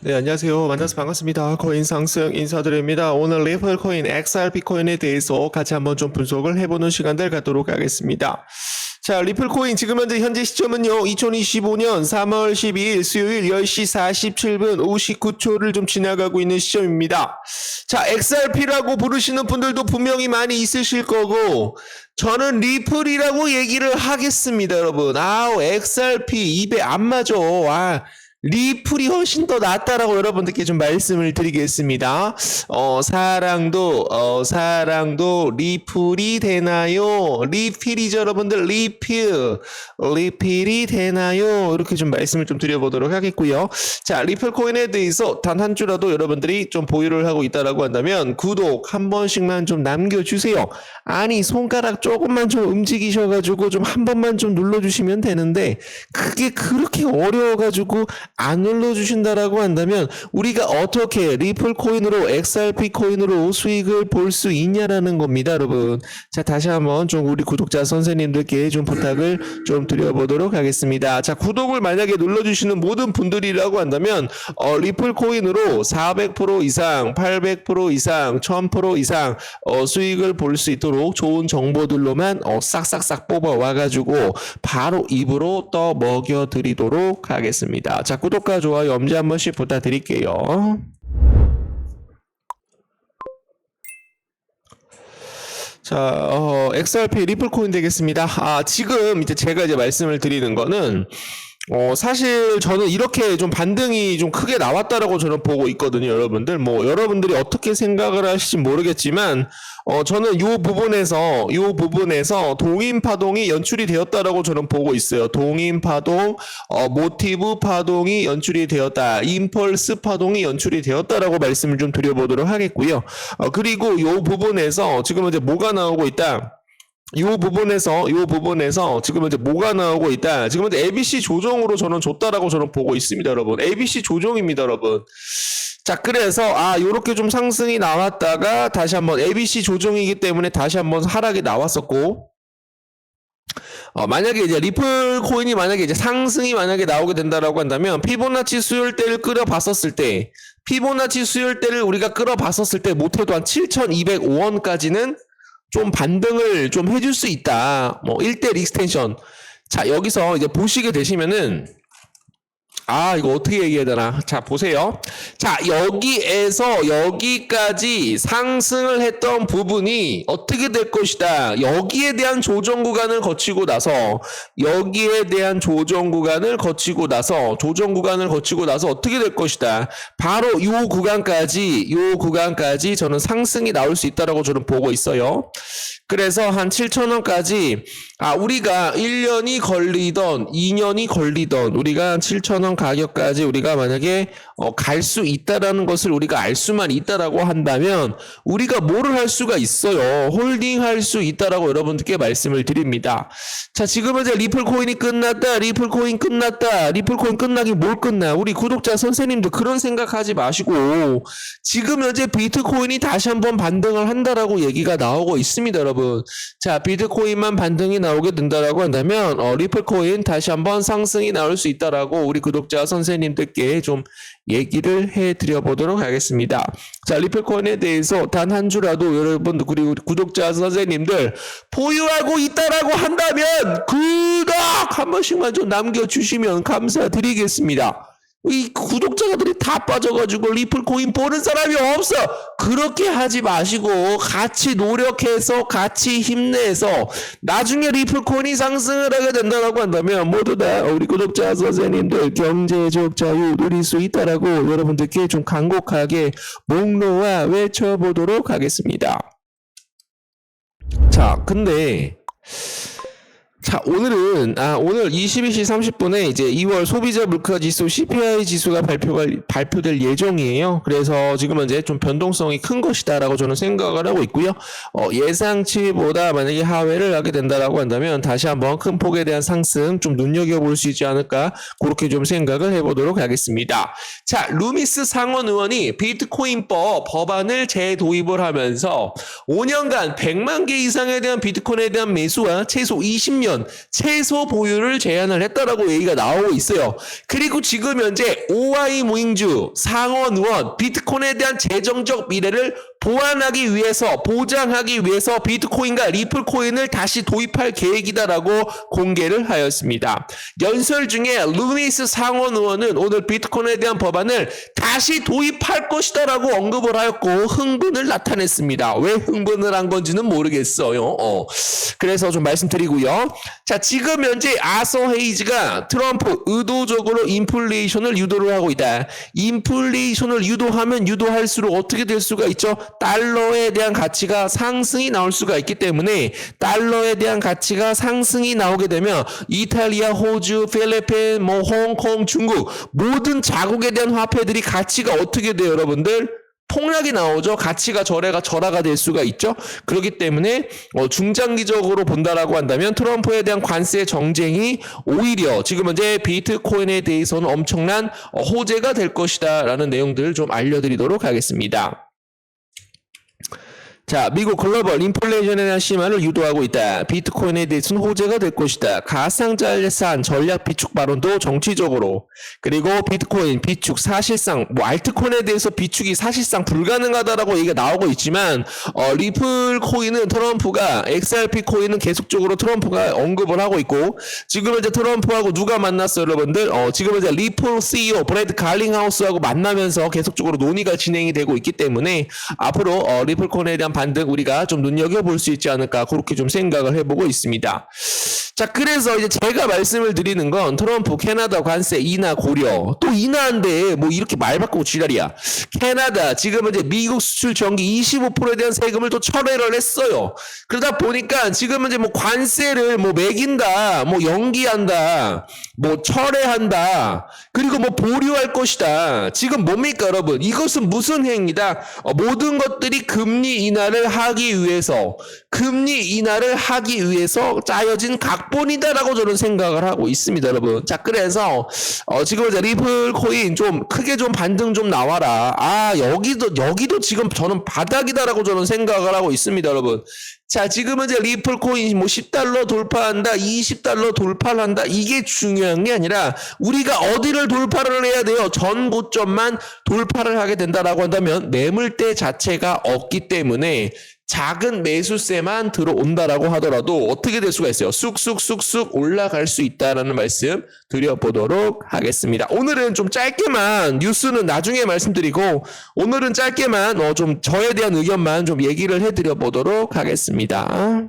네, 안녕하세요. 만나서 반갑습니다. 코인 상승 인사드립니다. 오늘 리플 코인, XRP 코인에 대해서 같이 한번 좀 분석을 해보는 시간들 갖도록 하겠습니다. 자, 리플 코인 지금 현재 현재 시점은요. 2025년 3월 12일 수요일 10시 47분 59초를 좀 지나가고 있는 시점입니다. 자, XRP라고 부르시는 분들도 분명히 많이 있으실 거고 저는 리플이라고 얘기를 하겠습니다, 여러분. 아우, XRP 입에 안 맞아. 아, 리플이 훨씬 더 낫다라고 여러분들께 좀 말씀을 드리겠습니다. 어, 사랑도, 어, 사랑도 리플이 되나요? 리필이죠, 여러분들. 리필. 리필이 되나요? 이렇게 좀 말씀을 좀 드려보도록 하겠고요. 자, 리플 코인에 대해서 단 한 주라도 여러분들이 좀 보유를 하고 있다라고 한다면 구독 한 번씩만 좀 남겨주세요. 아니, 손가락 조금만 좀 움직이셔가지고 좀 한 번만 좀 눌러주시면 되는데 그게 그렇게 어려워가지고 안 눌러주신다라고 한다면 우리가 어떻게 리플 코인으로 XRP 코인으로 수익을 볼 수 있냐라는 겁니다, 여러분. 자, 다시 한번 좀 우리 구독자 선생님들께 좀 부탁을 좀 드려보도록 하겠습니다. 자, 구독을 만약에 눌러주시는 모든 분들이라고 한다면 어, 리플 코인으로 400% 이상, 800% 이상, 1000% 이상 어, 수익을 볼 수 있도록 좋은 정보들로만 어, 싹싹싹 뽑아 와가지고 바로 입으로 떠 먹여드리도록 하겠습니다. 자, 구 독과 좋아요 엄지 한 번씩 부탁드릴게요. 자, 어, XRP 리플 코인 되겠습니다. 아, 지금 이제 제가 이제 말씀을 드리는 거는 어, 사실 저는 이렇게 좀 반등이 좀 크게 나왔다라고 저는 보고 있거든요, 여러분들. 뭐, 여러분들이 어떻게 생각을 하실지 모르겠지만, 어, 저는 요 부분에서, 요 부분에서 동인 파동이 연출이 되었다라고 저는 보고 있어요. 동인 파동, 어, 모티브 파동이 연출이 되었다. 임펄스 파동이 연출이 되었다라고 말씀을 좀 드려보도록 하겠고요. 어, 그리고 요 부분에서 지금 이제 뭐가 나오고 있다. 이 부분에서 이 부분에서 지금 이제 뭐가 나오고 있다. 지금 이제 ABC 조정으로 저는 줬다라고 저는 보고 있습니다, 여러분. ABC 조정입니다, 여러분. 자, 그래서 아, 요렇게 좀 상승이 나왔다가 다시 한번 ABC 조정이기 때문에 다시 한번 하락이 나왔었고 어, 만약에 이제 리플 코인이 만약에 이제 상승이 만약에 나오게 된다라고 한다면 피보나치 수요일대를 끌어봤었을 때 피보나치 수요일대를 우리가 끌어봤었을 때 못해도 한 7,205원까지는 좀 반등을 좀 해줄 수 있다. 뭐 1대 익스텐션. 자, 여기서 이제 보시게 되시면은 아, 이거 어떻게 얘기해야 되나? 자, 보세요. 자, 여기에서 여기까지 상승을 했던 부분이 어떻게 될 것이다. 여기에 대한 조정 구간을 거치고 나서, 여기에 대한 조정 구간을 거치고 나서, 조정 구간을 거치고 나서 어떻게 될 것이다. 바로 요 구간까지, 요 구간까지 저는 상승이 나올 수 있다라고 저는 보고 있어요. 그래서 한 7천원까지 아 우리가 1년이 걸리던 2년이 걸리던 우리가 7천원 가격까지 우리가 만약에 어, 갈 수 있다라는 것을 우리가 알 수만 있다라고 한다면 우리가 뭐를 할 수가 있어요? 홀딩 할 수 있다라고 여러분들께 말씀을 드립니다. 자 지금은 이제 리플 코인이 끝났다 리플 코인 끝났다 리플 코인 끝나긴 뭘 끝나? 우리 구독자 선생님들 그런 생각하지 마시고 지금 현재 비트코인이 다시 한번 반등을 한다라고 얘기가 나오고 있습니다 여러분. 자 비트코인만 반등이 나 오게 된다라고 한다면 어, 리플코인 다시 한번 상승이 나올 수 있다라고 우리 구독자 선생님들께 좀 얘기를 해드려 보도록 하겠습니다. 자 리플코인에 대해서 단 한 주라도 여러분 그리고 구독자 선생님들 보유하고 있다라고 한다면 구독 한 번씩만 좀 남겨주시면 감사드리겠습니다. 이 구독자들이 다 빠져가지고 리플 코인 보는 사람이 없어. 그렇게 하지 마시고 같이 노력해서 같이 힘내서 나중에 리플 코인이 상승을 하게 된다고 한다면 모두 다 우리 구독자 선생님들 경제적 자유 누릴 수 있다라고 여러분들께 좀 간곡하게 목놓아 외쳐보도록 하겠습니다. 자, 근데 자, 오늘은, 아, 오늘 22시 30분에 이제 2월 소비자 물가 지수 CPI 지수가 발표가, 발표될 예정이에요. 그래서 지금은 이제 좀 변동성이 큰 것이다라고 저는 생각을 하고 있고요. 어, 예상치보다 만약에 하회를 하게 된다라고 한다면 다시 한번 큰 폭에 대한 상승 좀 눈여겨 볼 수 있지 않을까 그렇게 좀 생각을 해 보도록 하겠습니다. 자, 루미스 상원 의원이 비트코인법 법안을 재도입을 하면서 5년간 100만 개 이상에 대한 비트코인에 대한 매수와 최소 20년 년 최소 보유를 제한을 했다라고 얘기가 나오고 있어요. 그리고 지금 현재 OI 무잉주 상원 의원 비트코인에 대한 재정적 미래를 보완하기 위해서 보장하기 위해서 비트코인과 리플코인을 다시 도입할 계획이다라고 공개를 하였습니다. 연설 중에 루니스 상원 의원은 오늘 비트코인에 대한 법안을 다시 도입할 것이다라고 언급을 하였고 흥분을 나타냈습니다. 왜 흥분을 한 건지는 모르겠어요. 어. 그래서 좀 말씀드리고요. 자, 지금 현재 아서 헤이즈가 트럼프 의도적으로 인플레이션을 유도를 하고 있다. 인플레이션을 유도하면 유도할수록 어떻게 될 수가 있죠? 달러에 대한 가치가 상승이 나올 수가 있기 때문에 달러에 대한 가치가 상승이 나오게 되면 이탈리아, 호주, 필리핀, 뭐 홍콩, 중국 모든 자국에 대한 화폐들이 가치가 어떻게 돼요, 여러분들? 폭락이 나오죠. 가치가 절하가 절하가 될 수가 있죠. 그렇기 때문에 어, 중장기적으로 본다라고 한다면 트럼프에 대한 관세 정쟁이 오히려 지금 현재 비트코인에 대해서는 엄청난 어, 호재가 될 것이다라는 내용들을 좀 알려드리도록 하겠습니다. 자, 미국 글로벌 인플레이션에 대한 심화를 유도하고 있다. 비트코인에 대해서는 호재가 될 것이다. 가상자산 전략 비축 발언도 정치적으로 그리고 비트코인 비축 사실상 뭐 알트코인에 대해서 비축이 사실상 불가능하다라고 얘기가 나오고 있지만 어, 리플 코인은 트럼프가 XRP 코인은 계속적으로 트럼프가 언급을 하고 있고 지금 현재 트럼프하고 누가 만났어요, 여러분들? 어, 지금 현재 리플 CEO 브래드 갈링하우스하고 만나면서 계속적으로 논의가 진행이 되고 있기 때문에 앞으로 어, 리플 코인에 대한 반등 우리가 좀 눈여겨볼 수 있지 않을까 그렇게 좀 생각을 해보고 있습니다. 자, 그래서 이제 제가 말씀을 드리는 건 트럼프 캐나다 관세 인하 고려 또 인하인데 뭐 이렇게 말 바꾸고 지랄이야. 캐나다 지금은 이제 미국 수출 전기 25%에 대한 세금을 또 철회를 했어요. 그러다 보니까 지금은 이제 뭐 관세를 뭐 매긴다, 뭐 연기한다, 뭐 철회한다, 그리고 뭐 보류할 것이다. 지금 뭡니까 여러분? 이것은 무슨 행위다? 어, 모든 것들이 금리 인하를 하기 위해서 금리 인하를 하기 위해서 짜여진 각본이다라고 저는 생각을 하고 있습니다, 여러분. 자, 그래서 어, 지금 이제 리플 코인 좀 크게 좀 반등 좀 나와라. 아, 여기도 여기도 지금 저는 바닥이다라고 저는 생각을 하고 있습니다, 여러분. 자, 지금은 이제 리플 코인 뭐 10달러 돌파한다, 20달러 돌파를 한다. 이게 중요한 게 아니라 우리가 어디를 돌파를 해야 돼요? 전 고점만 돌파를 하게 된다라고 한다면 매물대 자체가 없기 때문에 작은 매수세만 들어온다라고 하더라도 어떻게 될 수가 있어요? 쑥쑥쑥쑥 올라갈 수 있다라는 말씀 드려보도록 하겠습니다. 오늘은 좀 짧게만 뉴스는 나중에 말씀드리고 오늘은 짧게만 어 좀 저에 대한 의견만 좀 얘기를 해드려 보도록 하겠습니다.